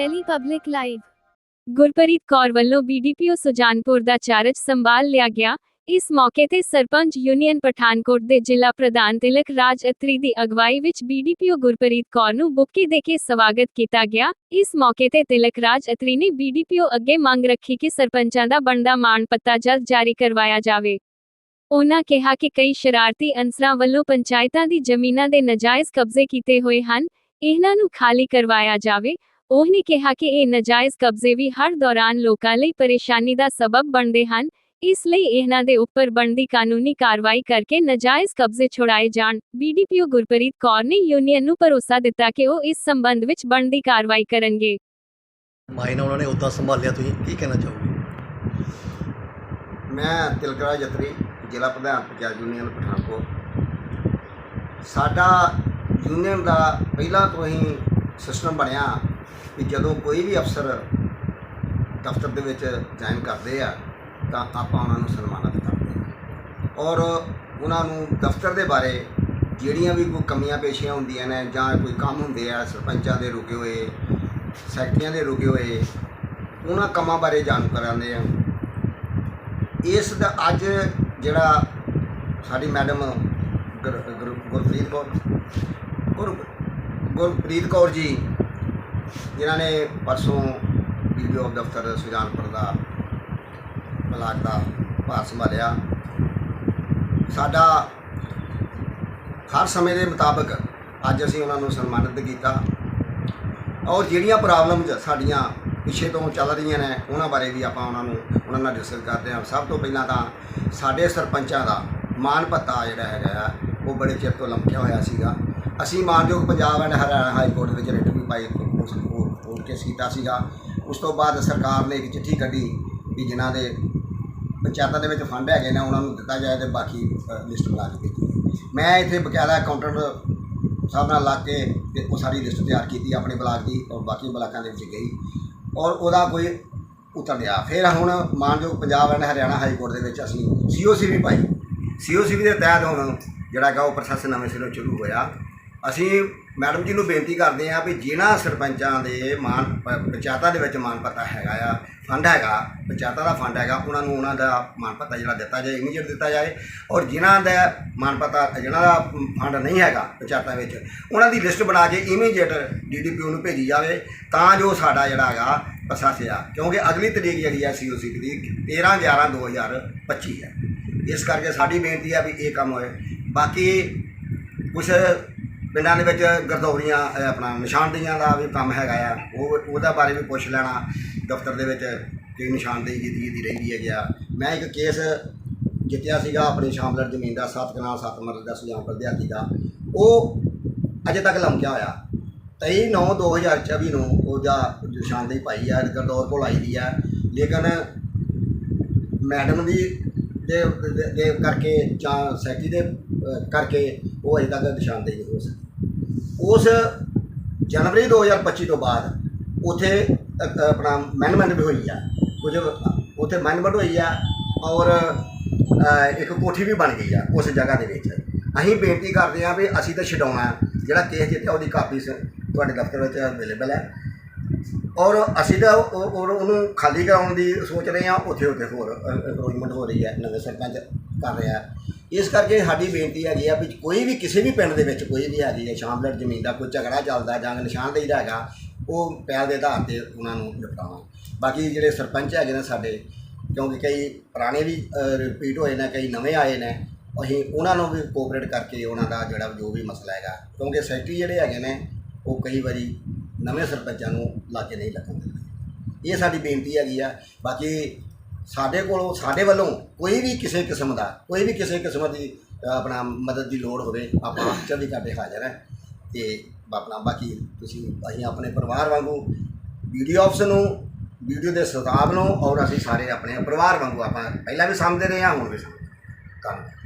Daily public live. Gurpreet Kaur ਵੱਲੋਂ BDPO Sujanpur ਦਾ charge ਸੰਭਾਲ ਲਿਆ ਗਿਆ। ਇਸ ਮੌਕੇ ਤੇ ਸਰਪੰਚ ਯੂਨੀਅਨ ਪਠਾਨਕੋਟ ਦੇ ਜ਼ਿਲ੍ਹਾ ਪ੍ਰਧਾਨ ਤਿਲਕ ਰਾਜ ਅਤਰੀ ਦੀ ਅਗਵਾਈ ਵਿੱਚ ਬੀਡੀਪੀਓ ਗੁਰਪ੍ਰੀਤ ਕੌਰ ਨੂੰ ਬੁੱਕੀ ਦੇ ਕੇ ਸਵਾਗਤ ਕੀਤਾ ਗਿਆ। ਇਸ ਮੌਕੇ ਤੇ ਤਿਲਕ ਰਾਜ ਅਤਰੀ ਨੇ ਬੀਡੀਪੀਓ ਅੱਗੇ ਮੰਗ ਰੱਖੀ ਕਿ ਸਰਪੰਚਾਂ ਦਾ ਬਣਦਾ ਮਾਣ ਪੱਤਾ ਜਲਦ ਜਾਰੀ ਕਰਵਾਇਆ ਜਾਵੇ। ਉਹਨਾਂ ਕਿਹਾ ਕਿ ਕਈ ਸ਼ਰਾਰਤੀ ਅਨਸਰਾਂ ਵੱਲੋਂ ਪੰਚਾਇਤਾਂ ਦੀ ਜ਼ਮੀਨਾਂ ਦੇ ਨਜਾਇਜ਼ ਕਬਜ਼ੇ ਕੀਤੇ ਹੋਏ ਹਨ। ਇਹਨਾਂ ਨੂੰ ਖਾਲੀ ਕਰਵਾਇਆ ਜਾਵੇ। ਉਹਨੇ ਕਿਹਾ ਕਿ ਇਹ ਨਜਾਇਜ਼ ਕਬਜ਼ੇ ਵੀ ਹਰ ਦੌਰਾਨ ਲੋਕਾਂ ਲਈ ਪਰੇਸ਼ਾਨੀ ਦਾ ਸਬਬ ਬਣਦੇ ਹਨ ਇਸ ਲਈ ਇਹਨਾਂ ਦੇ ਉੱਪਰ ਬਣਦੀ ਕਾਨੂੰਨੀ ਕਾਰਵਾਈ ਕਰਕੇ ਨਜਾਇਜ਼ ਕਬਜ਼ੇ ਛੁਡਾਏ ਜਾਣ। ਬੀਡੀਪੀਓ ਗੁਰਪ੍ਰੀਤ ਕੌਰ ਨੇ ਯੂਨੀਅਨ ਨੂੰ ਭਰੋਸਾ ਦਿੱਤਾ ਕਿ ਉਹ ਇਸ ਸੰਬੰਧ ਵਿੱਚ ਬਣਦੀ ਕਾਰਵਾਈ ਕਰਨਗੇ। ਮਾਇਨਾ ਉਹਨਾਂ ਨੇ ਉੱਦਾਂ ਸੰਭਾਲਿਆ ਤੁਸੀਂ ਕੀ ਕਹਿਣਾ ਚਾਹੋਗੇ? ਮੈਂ ਤਿਲਕਰਾ ਜਤਰੀ ਜ਼ਿਲ੍ਹਾ ਪ੍ਰਧਾਨ ਪੰਚਾਇਤ ਯੂਨੀਅਨ ਪਠਾਨਕੋਟ। ਸਾਡਾ ਯੂਨੀਅਨ ਦਾ ਪਹਿਲਾਂ ਤੋਂ ਹੀ ਸਿਸਟਮ ਬਣਿਆ। ਕਿ ਜਦੋਂ ਕੋਈ ਵੀ ਅਫਸਰ ਦਫ਼ਤਰ ਦੇ ਵਿੱਚ ਜੁਆਇਨ ਕਰਦੇ ਆ, ਤਾਂ ਆਪਾਂ ਉਹਨਾਂ ਨੂੰ ਸਨਮਾਨਿਤ ਕਰਦੇ ਹਾਂ। ਔਰ ਉਹਨਾਂ ਨੂੰ ਦਫ਼ਤਰ ਦੇ ਬਾਰੇ ਜਿਹੜੀਆਂ ਵੀ ਕੋਈ ਕਮੀਆਂ ਪੇਸ਼ੀਆਂ ਹੁੰਦੀਆਂ ਨੇ ਜਾਂ ਕੋਈ ਕੰਮ ਹੁੰਦੇ ਆ, ਸਰਪੰਚਾਂ ਦੇ ਰੁਕੇ ਹੋਏ, ਸੈਕਟਰੀਆਂ ਦੇ ਰੁਕੇ ਹੋਏ, ਉਹਨਾਂ ਕੰਮਾਂ ਬਾਰੇ ਜਾਣੂ ਕਰਾਉਂਦੇ ਆ। ਇਸ ਦਾ ਅੱਜ ਜਿਹੜਾ ਸਾਡੀ ਮੈਡਮ ਗੁਰ- ਗੁਰ- ਗੁਰਪ੍ਰੀਤ ਕੌਰ, ਗੁਰ- ਗੁਰਪ੍ਰੀਤ ਕੌਰ ਜੀ ਜਿਨ੍ਹਾਂ ਨੇ ਪਰਸੋਂ ਵੀਡੀਓ ਦਫ਼ਤਰ ਸੁਜਾਨਪੁਰ ਦਾ ਬਲਾਕ ਦਾ ਭਾਰ ਸੰਭਾਲਿਆ। ਸਾਡਾ ਹਰ ਸਮੇਂ ਦੇ ਮੁਤਾਬਕ ਅੱਜ ਅਸੀਂ ਉਹਨਾਂ ਨੂੰ ਸਨਮਾਨਿਤ ਕੀਤਾ। ਔਰ ਜਿਹੜੀਆਂ ਪ੍ਰੋਬਲਮਸ ਸਾਡੀਆਂ ਪਿੱਛੇ ਤੋਂ ਚੱਲ ਰਹੀਆਂ ਨੇ, ਉਹਨਾਂ ਬਾਰੇ ਵੀ ਆਪਾਂ ਉਹਨਾਂ ਨੂੰ ਉਹਨਾਂ ਨਾਲ ਡਿਸਕਸ ਕਰਦੇ ਹਾਂ। ਸਭ ਤੋਂ ਪਹਿਲਾਂ ਤਾਂ ਸਾਡੇ ਸਰਪੰਚਾਂ ਦਾ ਮਾਨ ਭੱਤਾ ਜਿਹੜਾ ਹੈਗਾ ਆ, ਉਹ ਬੜੇ ਚਿਰ ਤੋਂ ਲੰਕਿਆ ਹੋਇਆ ਸੀਗਾ। ਅਸੀਂ ਮਾਨਯੋਗ Punjab and Haryana high court ਵਿੱਚ ਰਿਟ ਵੀ ਪਾਈ ਉਸ ਕੋਰਟ ਕੇਸ ਕੀਤਾ ਸੀਗਾ। ਉਸ ਤੋਂ ਬਾਅਦ ਸਰਕਾਰ ਨੇ ਇੱਕ ਚਿੱਠੀ ਕੱਢੀ ਵੀ ਜਿਨ੍ਹਾਂ ਦੇ ਪੰਚਾਇਤਾਂ ਦੇ ਵਿੱਚ ਫੰਡ ਹੈਗੇ ਨੇ, ਉਹਨਾਂ ਨੂੰ ਦਿੱਤਾ ਜਾਏ ਤੇ ਬਾਕੀ ਲਿਸਟ ਬਣਾ ਕੇ ਭੇਜੀ ਮੈਂ ਇੱਥੇ ਬਕਾਇਦਾ ਅਕਾਊਂਟੈਂਟ ਸਾਹਿਬ ਨਾਲ ਲੱਗ ਕੇ ਤੇ ਉਹ ਸਾਰੀ ਲਿਸਟ ਤਿਆਰ ਕੀਤੀ, ਆਪਣੇ ਬਲਾਕ ਦੀ ਔਰ ਬਾਕੀ ਬਲਾਕਾਂ ਦੇ ਵਿੱਚ ਗਈ। ਔਰ ਉਹਦਾ ਕੋਈ ਉੱਤਰ ਦਿਆ ਫਿਰ ਹੁਣ ਮਾਨਯੋਗ Punjab and Haryana high court ਦੇ ਵਿੱਚ ਅਸੀਂ ਸੀਓਸੀ ਵੀ ਪਾਈ। ਸੀਓਸੀ ਵੀ ਦੇ ਤਹਿਤ ਹੁਣ ਜਿਹੜਾ ਹੈਗਾ ਉਹ ਪ੍ਰੋਸੈਸ ਨਵੇਂ ਸਿਰੋਂ ਸ਼ੁਰੂ ਹੋਇਆ। ਅਸੀਂ ਮੈਡਮ ਜੀ ਨੂੰ ਬੇਨਤੀ ਕਰਦੇ ਹਾਂ ਵੀ ਜਿਨ੍ਹਾਂ ਸਰਪੰਚਾਂ ਦੇ ਮਾਨ ਪ- ਪੰਚਾਇਤਾਂ ਦੇ ਵਿੱਚ ਮਾਨ ਪਤਾ ਹੈਗਾ ਆ, ਫੰਡ ਹੈਗਾ, ਪੰਚਾਇਤਾਂ ਦਾ ਫੰਡ ਹੈਗਾ, ਉਹਨਾਂ ਨੂੰ ਉਹਨਾਂ ਦਾ ਮਾਨ ਪਤਾ ਜਿਹੜਾ ਦਿੱਤਾ ਜਾਏ ਇਮੀਡੀਏਟ ਦਿੱਤਾ ਜਾਏ ਔਰ ਜਿਨ੍ਹਾਂ ਦਾ ਮਾਨ ਪਤਾ ਜਿਨ੍ਹਾਂ ਦਾ ਫੰਡ ਨਹੀਂ ਹੈਗਾ ਪੰਚਾਇਤਾਂ ਵਿੱਚ, ਉਹਨਾਂ ਦੀ ਲਿਸਟ ਬਣਾ ਕੇ ਇਮੀਡੀਏਟ ਡੀਡੀਪੀਓ ਨੂੰ ਭੇਜੀ ਜਾਵੇ ਤਾਂ ਜੋ ਸਾਡਾ ਜਿਹੜਾ ਹੈਗਾ ਪ੍ਰੋਸੈਸ ਆ ਕਿਉਂਕਿ ਅਗਲੀ ਤਰੀਕ ਜਿਹੜੀ ਆ ਸੀਓਸੀ ਦੀ 13 11 2025 ਹੈ। ਇਸ ਕਰਕੇ ਸਾਡੀ ਬੇਨਤੀ ਆ ਵੀ ਇਹ ਕੰਮ ਹੋਏ। ਬਾਕੀ ਕੁਛ ਪਿੰਡਾਂ ਦੇ ਵਿੱਚ ਗਰਦੌਰੀਆਂ ਆਪਣਾ ਨਿਸ਼ਾਨਦੇਹੀਆਂ ਦਾ ਵੀ ਕੰਮ ਹੈਗਾ ਆ। ਉਹ ਉਹਦਾ ਬਾਰੇ ਵੀ ਪੁੱਛ ਲੈਣਾ। ਦਫ਼ਤਰ ਦੇ ਵਿੱਚ ਕਿ ਨਿਸ਼ਾਨਦੇਹੀ ਕੀਤੀ ਦੀ ਰਹਿੰਦੀ ਹੈ ਗਿਆ ਮੈਂ ਇੱਕ ਕੇਸ ਜਿੱਤਿਆ ਸੀਗਾ ਆਪਣੀ ਸ਼ਾਮਲਰ ਜ਼ਮੀਨ ਦਾ 7 ਕਨਾਲ 7 ਮਰਲੇ ਦਾ ਸੁਜਾਨ ਪ੍ਰਦਿਆਤੀ ਦਾ। ਉਹ ਅਜੇ ਤੱਕ ਲਮਕਿਆ ਹੋਇਆ। 23 9 2024 ਨੂੰ ਉਹਦਾ ਨਿਸ਼ਾਨਦੇਹੀ ਪਾਈ ਆ, ਗਰਦੌਰ ਕੋਲ ਆਈ ਦੀ ਆ। ਲੇਕਿਨ ਮੈਡਮ ਦੀ ਦੇ ਕਰਕੇ ਜਾਂ ਸੈਕਟਰੀ ਦੇ ਕਰਕੇ ਉਹ ਅਜੇ ਤੱਕ ਨਿਸ਼ਾਨਦੇਹੀ ਨਹੀਂ ਹੋ ਸਕੀ। ਉਸ ਜਨਵਰੀ 2025 ਤੋਂ ਬਾਅਦ ਉਥੇ ਆਪਣਾ ਮੈਨਮੈਂਟ ਵੀ ਹੋਈ ਆ। ਕੁਝ ਉਥੇ ਮੈਨਮੈਂਟ ਹੋਈ ਆ ਔਰ ਇੱਕ ਕੋਠੀ ਵੀ ਬਣ ਗਈ ਆ ਉਸ ਜਗ੍ਹਾ ਦੇ ਵਿੱਚ। ਅਸੀਂ ਬੇਨਤੀ ਕਰਦੇ ਆ ਵੀ ਅਸੀਂ ਤਾਂ ਛਡਾਉਣਾ ਜਿਹੜਾ ਕੇਸ ਜਿੱਤਿਆ ਉਹਦੀ ਕਾਪੀ ਤੁਹਾਡੇ ਦਫ਼ਤਰ ਵਿੱਚ ਅਵੇਲੇਬਲ ਹੈ। ਔਰ ਅਸੀਂ ਤਾਂ ਉਹਨੂੰ ਖਾਲੀ ਕਰਾਉਣ ਦੀ ਸੋਚ ਰਹੇ ਹਾਂ। ਉੱਥੇ ਉੱਥੇ ਹੋਰ ਅਰੋਜਮੈਂਟ ਹੋ ਰਹੀ ਹੈ। ਨਵੇਂ ਸਰਪੰਚ ਕਰ ਰਿਹਾ ਇਸ ਕਰਕੇ ਸਾਡੀ ਬੇਨਤੀ ਹੈਗੀ ਆ ਵੀ ਕੋਈ ਵੀ ਕਿਸੇ ਵੀ ਪਿੰਡ ਦੇ ਵਿੱਚ ਕੋਈ ਵੀ ਹੈਗੀ ਹੈ ਸ਼ਾਮਲਰ ਜ਼ਮੀਨ ਦਾ ਕੋਈ ਝਗੜਾ ਚੱਲਦਾ ਜਾਂ ਨਿਸ਼ਾਨਦੇਹੀ ਦਾ ਹੈਗਾ, ਉਹ ਪਹਿਲ ਦੇ ਆਧਾਰ ਤੇ ਉਹਨਾਂ ਨੂੰ ਨਿਪਟਾਉਣਾ ਬਾਕੀ ਜਿਹੜੇ ਸਰਪੰਚ ਹੈਗੇ ਨੇ ਸਾਡੇ, ਕਿਉਂਕਿ ਕਈ ਪੁਰਾਣੇ ਵੀ ਰਿਪੀਟ ਹੋਏ ਨੇ, ਕਈ ਨਵੇਂ ਆਏ ਨੇ, ਅਸੀਂ ਉਹਨਾਂ ਨੂੰ ਵੀ ਕੋਆਪਰੇਟ ਕਰਕੇ ਉਹਨਾਂ ਦਾ ਜਿਹੜਾ ਜੋ ਵੀ ਮਸਲਾ ਹੈਗਾ, ਕਿਉਂਕਿ ਸੈਕਟਰੀ ਜਿਹੜੇ ਹੈਗੇ ਨੇ, ਉਹ ਕਈ ਵਾਰੀ ਨਵੇਂ ਸਰਪੰਚਾਂ ਨੂੰ ਲਾਗੇ ਨਹੀਂ ਲੱਗਣ ਦਿੰਦੇ। ਇਹ ਸਾਡੀ ਬੇਨਤੀ ਹੈਗੀ ਆ, ਬਾਕੀ ਸਾਡੇ ਕੋਲੋਂ, ਸਾਡੇ ਵੱਲੋਂ ਕੋਈ ਵੀ ਕਿਸੇ ਕਿਸਮ ਦਾ, ਕੋਈ ਵੀ ਕਿਸੇ ਕਿਸਮ ਦੀ ਆਪਣਾ ਮਦਦ ਦੀ ਲੋੜ ਹੋਵੇ, ਆਪਾਂ 24 ਘੰਟੇ ਹਾਜ਼ਰ ਹੈ ਤੇ ਆਪਣਾ ਬਾਕੀ ਤੁਸੀਂ, ਅਸੀਂ ਆਪਣੇ ਪਰਿਵਾਰ ਵਾਂਗੂ ਵੀਡੀਓ ਆਫਸ ਨੂੰ, ਵੀਡੀਓ ਦੇ ਸਤਾਬ ਨੂੰ, ਔਰ ਅਸੀਂ ਸਾਰੇ ਆਪਣੇ ਪਰਿਵਾਰ ਵਾਂਗੂ ਆਪਾਂ ਪਹਿਲਾਂ ਵੀ ਸਮਝਦੇ ਰਹੇ ਹਾਂ, ਹੁਣ ਵੀ ਸਮਝਦੇ ਹਾਂ। ਧੰਨਵਾਦ